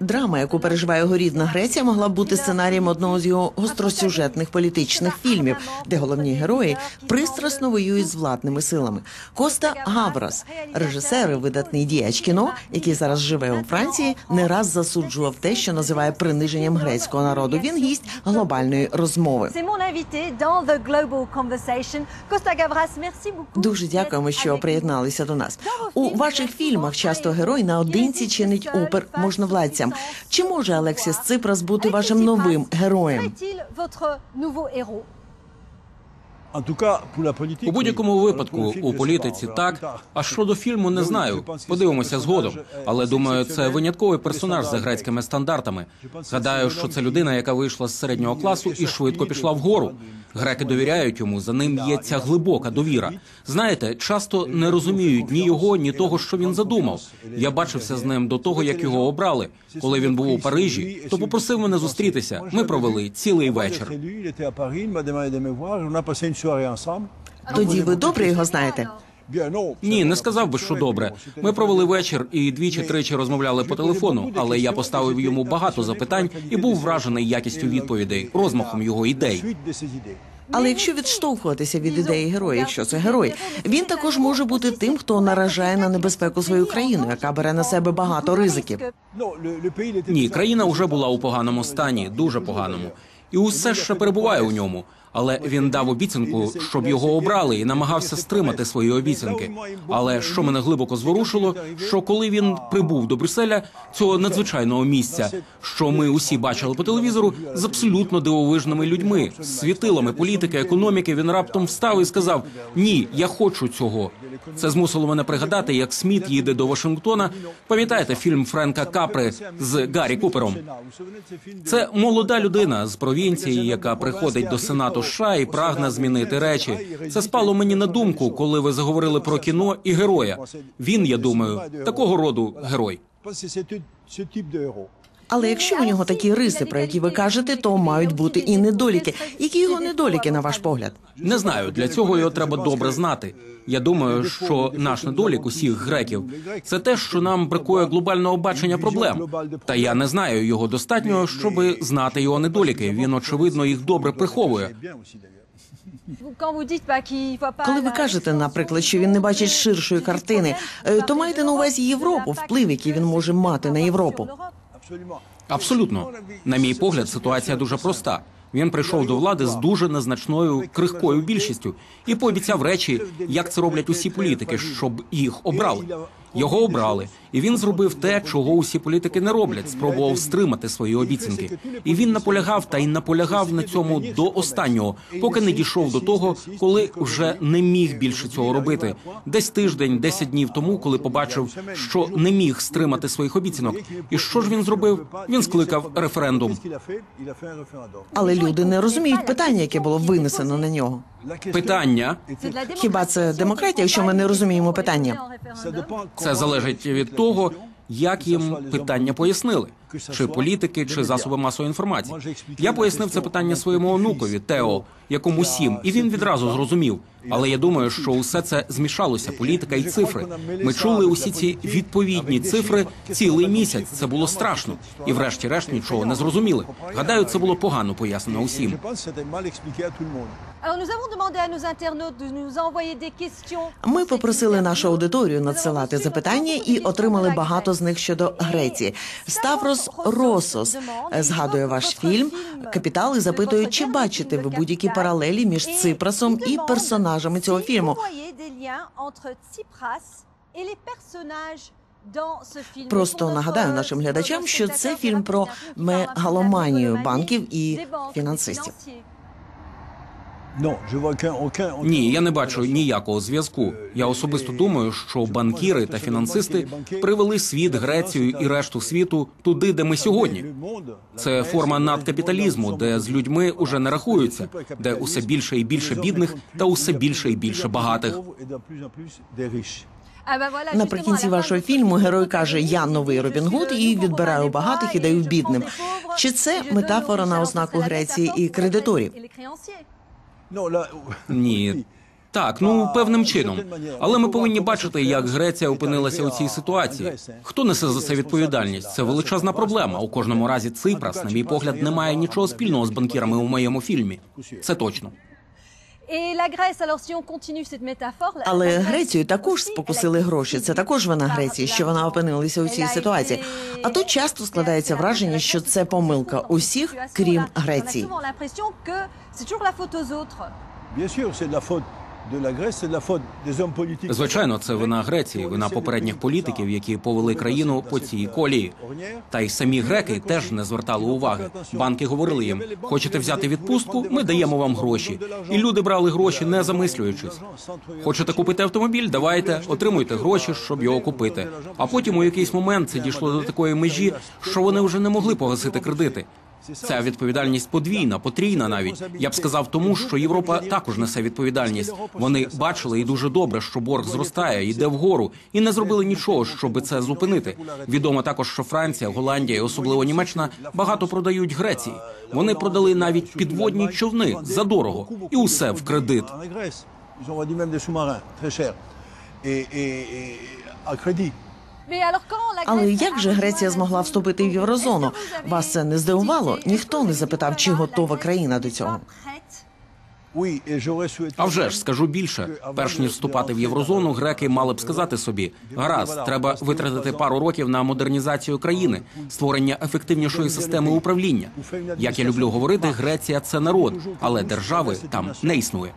Драма, яку переживає його рідна Греція, могла б бути сценарієм одного з його гостросюжетних політичних фільмів, де головні герої пристрасно воюють з владними силами. Коста Гаврос, режисер і видатний діяч кіно, який зараз живе у Франції, не раз засуджував те, що називає приниженням грецького народу. Він гість глобальної розмови. Дуже дякуємо, що приєдналися до нас. У ваших фільмах часто герой наодинці чинить опір можновладцям. Чи може Алексіс Ципрас бути вашим новим героєм? У будь-якому випадку у політиці так. А щодо фільму не знаю. Подивимося згодом. Але думаю, це винятковий персонаж за грецькими стандартами. Гадаю, що це людина, яка вийшла з середнього класу і швидко пішла вгору. Греки довіряють йому. За ним є ця глибока довіра. Знаєте, часто не розуміють ні його, ні того, що він задумав. Я бачився з ним до того, як його обрали. Коли він був у Парижі, то попросив мене зустрітися. Ми провели цілий вечір. Тоді ви добре його знаєте. Ні, не сказав би, що добре. Ми провели вечір і двічі-тричі розмовляли по телефону, але я поставив йому багато запитань і був вражений якістю відповідей, розмахом його ідей. Але якщо відштовхуватися від ідеї героя, якщо це герой, він також може бути тим, хто наражає на небезпеку свою країну, яка бере на себе багато ризиків. Ні, країна вже була у поганому стані, дуже поганому, і усе ще перебуває у ньому. Але він дав обіцянку, щоб його обрали, і намагався стримати свої обіцянки. Але що мене глибоко зворушило, що коли він прибув до Брюсселя, цього надзвичайного місця, що ми усі бачили по телевізору, з абсолютно дивовижними людьми, світилами політики, економіки, він раптом встав і сказав: Ні, я хочу цього. Це змусило мене пригадати, як Сміт їде до Вашингтона. Пам'ятаєте фільм Френка Капри з Гаррі Купером? Це молода людина з провінції, яка приходить до сенату США і прагне змінити речі. Це спало мені на думку, коли ви заговорили про кіно і героя. Він, я думаю, такого роду герой. Але якщо у нього такі риси, про які ви кажете, то мають бути і недоліки. Які його недоліки, на ваш погляд? Не знаю, для цього його треба добре знати. Я думаю, що наш недолік усіх греків це те, що нам бракує глобального бачення проблем. Та я не знаю його достатньо, щоб знати його недоліки. Він очевидно їх добре приховує. Коли ви кажете, наприклад, що він не бачить ширшої картини, е, то маєте на увазі Європу, вплив, який він може мати на Європу. Абсолютно, на мій погляд, ситуація дуже проста. Він прийшов до влади з дуже незначною крихкою більшістю і пообіцяв речі, як це роблять усі політики, щоб їх обрали. Його обрали, і він зробив те, чого усі політики не роблять. Спробував стримати свої обіцянки. І він наполягав та й наполягав на цьому до останнього, поки не дійшов до того, коли вже не міг більше цього робити. Десь тиждень, десять днів тому, коли побачив, що не міг стримати своїх обіцянок. І що ж він зробив? Він скликав референдум. Але люди не розуміють питання, яке було винесено на нього. Питання Хіба це демократія, якщо ми не розуміємо питання? це залежить від того, як їм питання пояснили, чи політики, чи засоби масової інформації. Я пояснив це питання своєму онукові Тео, якому сім, і він відразу зрозумів. Але я думаю, що усе це змішалося політика і цифри. Ми чули усі ці відповідні цифри цілий місяць. Це було страшно, і врешті-решт нічого не зрозуміли. Гадаю, це було погано пояснено усім. Des questions. Ми попросили нашу аудиторію надсилати запитання і отримали багато з них щодо Греції. Ставрос Росос е, згадує ваш фільм Капітал і запитує, чи бачите ви будь-які паралелі між Ципрасом і персонажами цього фільму. Просто нагадаю нашим глядачам, що це фільм про мегаломанію банків і фінансистів. Ні, я не бачу ніякого зв'язку. Я особисто думаю, що банкіри та фінансисти привели світ, Грецію і решту світу туди, де ми сьогодні. Це форма надкапіталізму, де з людьми уже не рахуються, де усе більше і більше бідних та усе більше і більше багатих. Наприкінці вашого фільму герой каже: Я новий Робін Гуд і відбираю багатих і даю бідним. Чи це метафора на ознаку Греції і кредиторів? Et. Ні, Так, ну певним чином. Але ми повинні бачити, як Греція опинилася у цій ситуації. Хто несе за це відповідальність? Це величезна проблема. У кожному разі Ципрас, на мій погляд, не має нічого спільного з банкірами у моєму фільмі. Це точно. Але Грецію також спокусили гроші. Це також вина Греції, що вона опинилася у цій ситуації. А тут часто складається враження, що це помилка усіх, крім Греції. Звичайно, це вина Греції, вина попередніх політиків, які повели країну по цій колії. Та й самі греки теж не звертали уваги. Банки говорили їм: хочете взяти відпустку? Ми даємо вам гроші. І люди брали гроші, не замислюючись. Хочете купити автомобіль? Давайте, отримуйте гроші, щоб його купити. А потім у якийсь момент це дійшло до такої межі, що вони вже не могли погасити кредити. Ця відповідальність подвійна, потрійна навіть. Я б сказав тому, що Європа також несе відповідальність. Вони бачили і дуже добре, що борг зростає, йде вгору, і не зробили нічого, щоб це зупинити. Відомо також, що Франція, Голландія, і особливо Німеччина, багато продають Греції. Вони продали навіть підводні човни за дорого і усе в кредит. En Grèce, Але як же Греція змогла вступити в єврозону? Вас це не здивувало? Ніхто не запитав, чи готова країна до цього. А вже ж скажу більше, перш ніж вступати в єврозону, греки мали б сказати собі: гаразд, треба витратити пару років на модернізацію країни, створення ефективнішої системи управління. Як я люблю говорити, Греція це народ, але держави там не існує.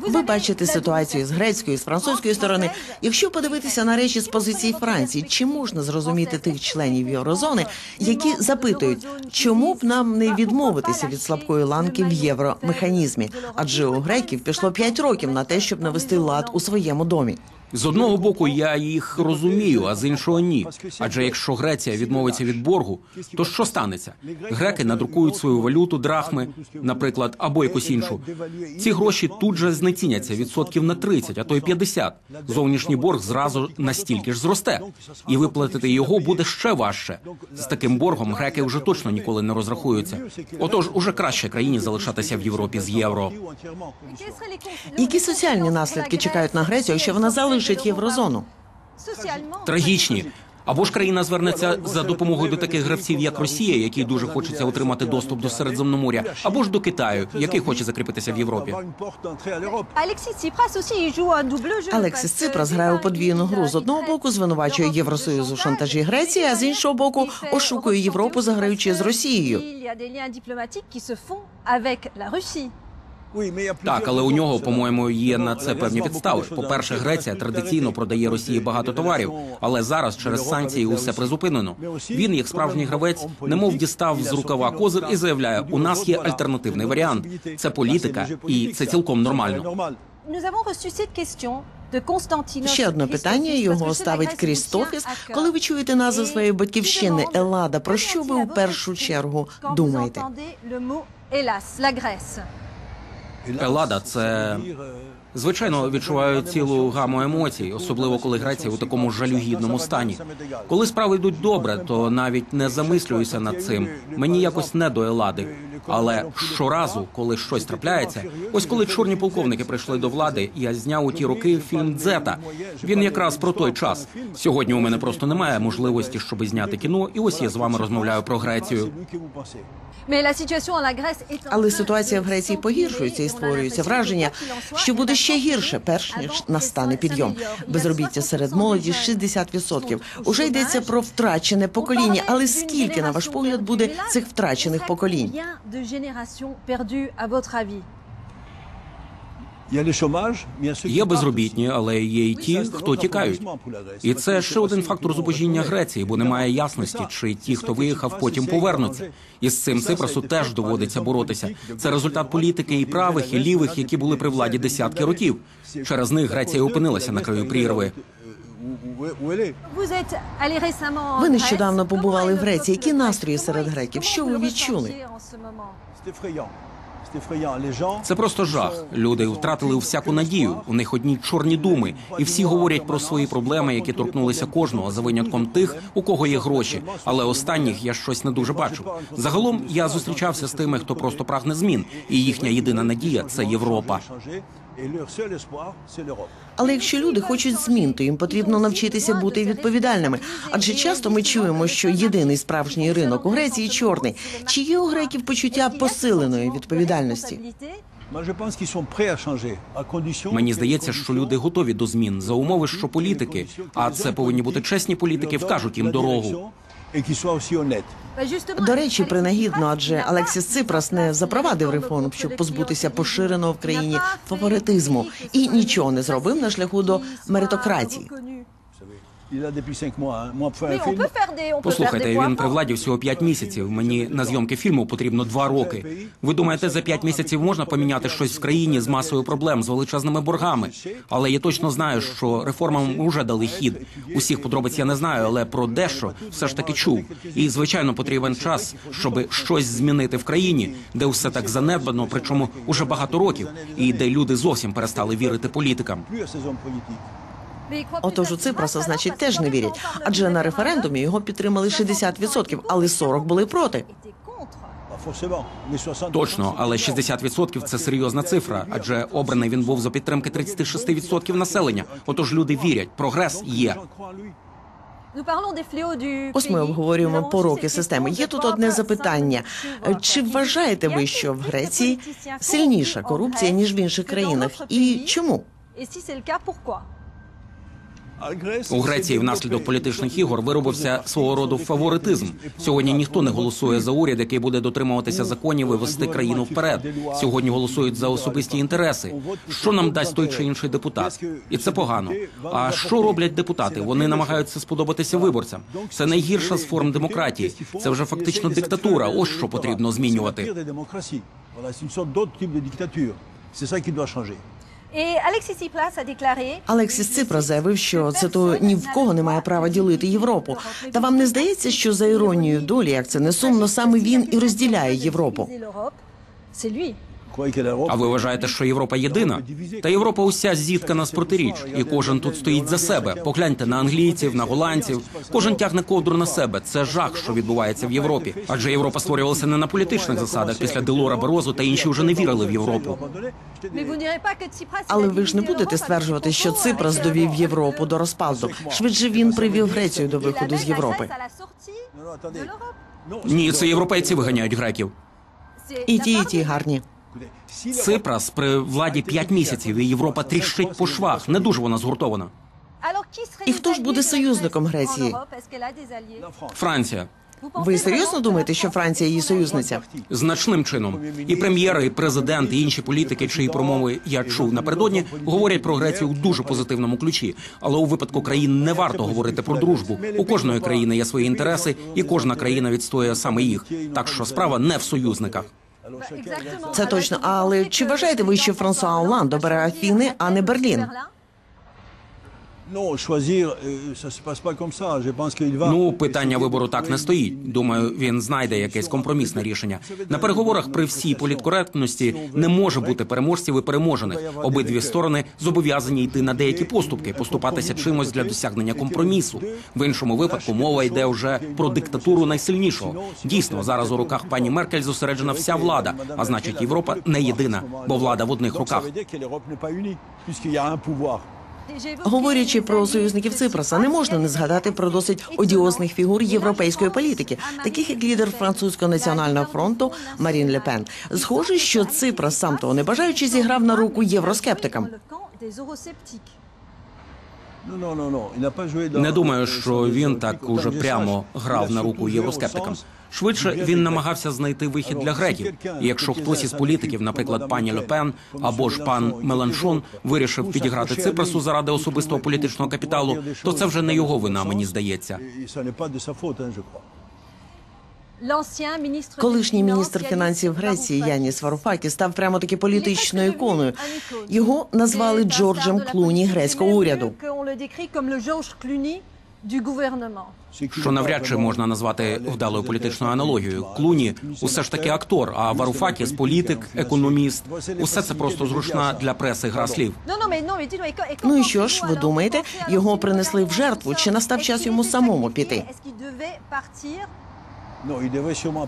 Ви бачите ситуацію з грецької, з французької сторони. Якщо подивитися на речі з позиції Франції, чи можна зрозуміти тих членів єврозони, які запитують, чому б нам не відмовитися від слабкої ланки в євромеханізмі? Адже у греків пішло 5 років на те, щоб навести лад у своєму домі. З одного боку, я їх розумію, а з іншого ні. Адже якщо Греція відмовиться від боргу, то що станеться? Греки надрукують свою валюту, драхми, наприклад, або якусь іншу. Ці гроші тут же знеціняться відсотків на 30, а то й 50. Зовнішній борг зразу настільки ж зросте, і виплатити його буде ще важче. З таким боргом греки вже точно ніколи не розрахуються. Отож, уже краще країні залишатися в Європі з євро. Які соціальні наслідки чекають на Грецію, якщо вона залишить єврозону? Трагічні. Або ж країна звернеться за допомогою до таких гравців, як Росія, якій дуже хочеться отримати доступ до Середземноморя, або ж до Китаю, який хоче закріпитися в Європі. Алексіс Ципрас грає у подвійну гру. З одного боку звинувачує Євросоюз у шантажі Греції, а з іншого боку ошукує Європу, заграючи з Росією. Так, але у нього, по-моєму, є на це певні підстави. choses По-перше, Греція традиційно продає Росії багато товарів, але зараз через санкції усе призупинено. Він, як справжній гравець, немов дістав з рукава козир і заявляє: у нас є альтернативний варіант. Це політика, і це цілком нормально. Ще одне питання його ставить Крістофіс. Коли ви чуєте назву своєї батьківщини Елада, про що ви у першу чергу думаєте? Елада це звичайно відчуваю цілу гаму емоцій, особливо коли Греція у такому жалюгідному стані. Коли справи йдуть добре, то навіть не замислююся над цим. Мені якось не до Елади. Але щоразу, коли щось трапляється, ось коли чорні полковники прийшли до влади, я зняв у ті роки фільм Дзета. Він якраз про той час. Сьогодні у мене просто немає можливості, щоб зняти кіно, і ось я з вами розмовляю про Грецію. Але ситуація в Греції погіршується і створюється враження, що буде ще гірше, перш ніж настане підйом. Безробіття серед молоді 60%. Уже йдеться про втрачене покоління. Але скільки, на ваш погляд, буде цих втрачених поколінь? Є безробітні, але є й ті, хто тікають. І це ще один фактор зубожіння Греції, бо немає ясності, чи ті, хто виїхав, потім повернуться. І з цим Ципрасу теж доводиться боротися. Це результат політики і правих, і лівих, які були при владі десятки років. Через них Греція опинилася на краю прірви. Ви нещодавно побували в Греції. Які настрої серед греків? Що ви відчули? Це просто жах. Люди втратили всяку надію. У них одні чорні думи, і всі говорять про свої проблеми, які торкнулися кожного за винятком тих, у кого є гроші. Але останніх я щось не дуже бачу. Загалом я зустрічався з тими, хто просто прагне змін, і їхня єдина надія це Європа. Але якщо люди хочуть змін, то їм потрібно навчитися бути відповідальними. Адже часто ми чуємо, що єдиний справжній ринок у Греції чорний. Чи є у греків почуття посиленої відповідальності? Мені здається, що люди готові до змін за умови, що політики, а це повинні бути чесні політики, вкажуть їм дорогу. До речі, принагідно, адже Алексіс Ципрас не запровадив реформ, щоб позбутися поширеного в країні фаворитизму і нічого не зробив на шляху до меритократії. Послухайте, він при владі всього 5 місяців. Мені на зйомки фільму потрібно 2 роки. Ви думаєте, за 5 місяців можна поміняти щось в країні з масою проблем, з величезними боргами? Але я точно знаю, що реформам вже дали хід. Усіх подробиць я не знаю, але про дещо все ж таки чув. І звичайно потрібен час, щоб щось змінити в країні, де все так занедбано, причому уже багато років, і де люди зовсім перестали вірити політикам. Отож у Ципраса, значить, теж не вірять. Адже на референдумі його підтримали 60%, але 40 були проти. Pas forcément, mais 60 Точно, але 60% – це серйозна цифра, адже обраний він був за підтримки 36% населення. Отож люди вірять, прогрес є. Ось ми обговорюємо пороки системи. Є тут одне запитання: чи вважаєте ви, що в Греції сильніша корупція ніж в інших країнах? І чому? У Греції внаслідок політичних ігор виробився свого роду фаворитизм. Сьогодні ніхто не голосує за уряд, який буде дотримуватися законів і вести країну вперед. Сьогодні голосують за особисті інтереси. Що нам дасть той чи інший депутат? І це погано. А що роблять депутати? Вони намагаються сподобатися виборцям. Це найгірша з форм демократії. Це вже фактично диктатура. Ось що потрібно змінювати. C'est Алексіс Ципра заявив, що цитую, ні в кого немає права ділити Європу. Та вам не здається, що за іронією долі, як це не сумно, саме він і розділяє Європу? А ви вважаєте, що Європа єдина? Та Європа уся зіткана з протиріч, і кожен тут стоїть за себе. Погляньте на англійців, на голландців. Кожен тягне ковдру на себе. Це жах, що відбувається в Європі. Адже Європа створювалася не на політичних засадах. Після Делора Берозу та інші вже не вірили в Європу. Але ви ж не будете стверджувати, що Ципрас довів Європу до розпаду. Швидше він привів Грецію до виходу з Європи. Ні, це європейці виганяють греків. І ті, і ті гарні. Ципрас при владі 5 місяців, і Європа тріщить по швах. Не дуже вона згуртована. І хто ж буде союзником Греції? Франція Ви серйозно думаєте, що Франція її союзниця? значним чином. І прем'єри, і президент, і інші політики, чиї промови я чув напередодні, говорять про Грецію у дуже позитивному ключі. Але у випадку країн не варто говорити про дружбу. У кожної країни є свої інтереси, і кожна країна відстоює саме їх. Так що справа не в союзниках. Це точно. Але чи вважаєте ви, що Франсуа Оланд обере Афіни, а не Берлін? Ну, питання вибору так не стоїть. Думаю, він знайде якесь компромісне рішення. На переговорах при всій політкоректності не може бути переможців і переможених. Обидві сторони зобов'язані йти на деякі поступки, поступатися чимось для досягнення компромісу. В іншому випадку мова йде вже про диктатуру найсильнішого. Дійсно, зараз у руках пані Меркель зосереджена вся влада. А значить, Європа не єдина, бо влада в одних руках. Говорячи про союзників Ципраса, не можна не згадати про досить одіозних фігур європейської політики, таких як лідер французького національного фронту Марін Ле Пен. Схоже, що Ципрас, сам того не бажаючи, зіграв на руку євроскептикам. Pas joué dans- Не думаю, що він так уже прямо грав на руку євроскептикам. Швидше він намагався знайти вихід для греків. І якщо хтось із політиків, наприклад, пані Лепен або ж пан Меланшон, вирішив підіграти Ципрасу заради особистого політичного капіталу, то це вже не його вина, мені здається. Колишній міністр фінансів Греції Яніс Варуфакі став прямо таки політичною іконою. Його назвали Джорджем Клуні грецького уряду. Що навряд чи можна назвати вдалою політичною аналогією. Клуні усе ж таки актор, а Варуфакіс політик, економіст. Усе це просто зручна для преси гра слів. Ну і що ж, ви думаєте, його принесли в жертву, чи настав час йому самому піти?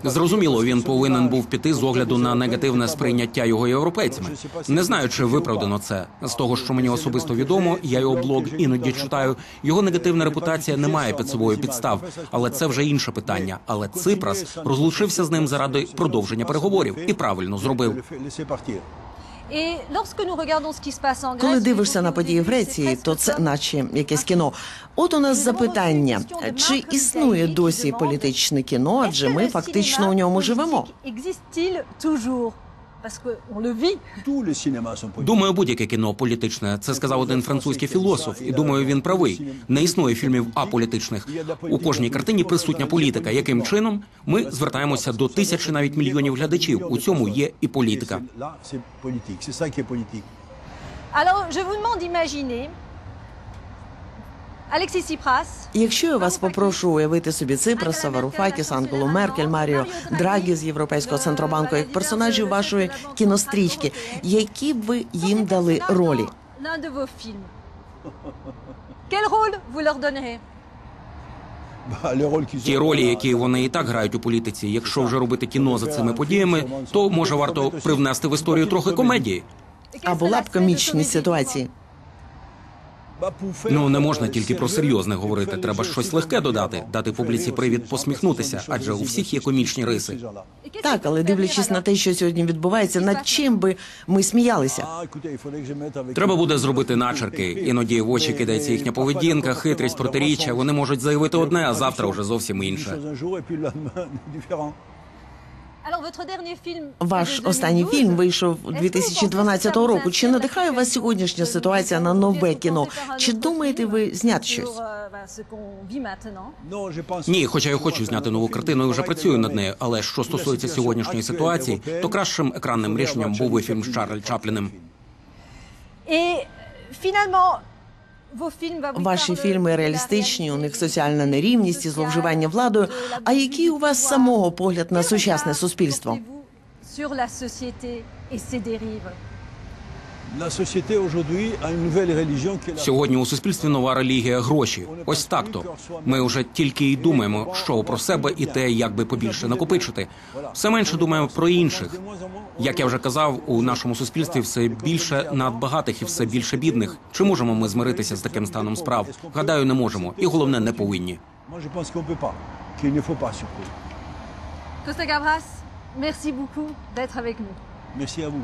Зрозуміло, він повинен був піти з огляду на негативне сприйняття його європейцями. Не знаю, чи виправдано це. З того, що мені особисто відомо, я його блог іноді читаю. Його негативна репутація не має під собою підстав, але це вже інше питання. Але Ципрас розлучився з ним заради продовження переговорів і правильно зробив. Коли дивишся на події в Греції, то це наче якесь кіно. От у нас запитання: чи існує досі політичне кіно? Адже ми фактично у ньому живемо. Думаю, будь-яке кіно політичне. Це сказав один французький філософ, і думаю, він правий. Не існує фільмів аполітичних. У кожній картині присутня політика. Яким чином ми звертаємося до тисячі, навіть мільйонів глядачів? У цьому є і політика. Alors, je vous demande d'imaginer Alexis Tsipras. Якщо я вас попрошу уявити собі Ципраса, Варуфакіс, Ангелу Меркель, Маріо Драгі з Європейського центробанку як персонажів вашої кінострічки, які б ви їм дали ролі? Ті ролі, які вони і так грають у політиці. Якщо вже робити кіно за цими подіями, то може варто привнести в історію трохи комедії. А була б комічні ситуації. Ну не euh, можна тільки про серйозне говорити. Треба щось легке додати, дати публіці привід посміхнутися, адже у всіх є комічні риси. Так, але дивлячись на те, що сьогодні відбувається, над чим би ми сміялися? Ah, Треба буде зробити начерки. Іноді в очі кидається їхня поведінка, хитрість, протиріччя. Вони можуть заявити одне, а завтра вже зовсім інше. Ваш останній фільм вийшов 2012 року. Чи надихає вас сьогоднішня ситуація на нове кіно? Чи думаєте ви зняти щось? Euh, Ні, хоча я хочу зняти нову картину і вже працюю над нею. Але що стосується сьогоднішньої ситуації, то кращим екранним рішенням був би фільм з Чарлі Чапліним. Et finalement, Ваші фільми реалістичні, у них соціальна нерівність і зловживання владою. А який у вас самого погляд на сучасне суспільство? Сьогодні у суспільстві нова релігія гроші. Ось так то. Ми вже тільки й думаємо, що про себе і те, як би побільше накопичити. Все менше думаємо про інших. Як я вже казав, у нашому суспільстві все більше надбагатих і все більше бідних. Чи можемо ми змиритися з таким станом справ? Гадаю, не можемо. І головне, не повинні. Surtout. Costa Gavras, merci beaucoup d'être avec nous. Merci à vous,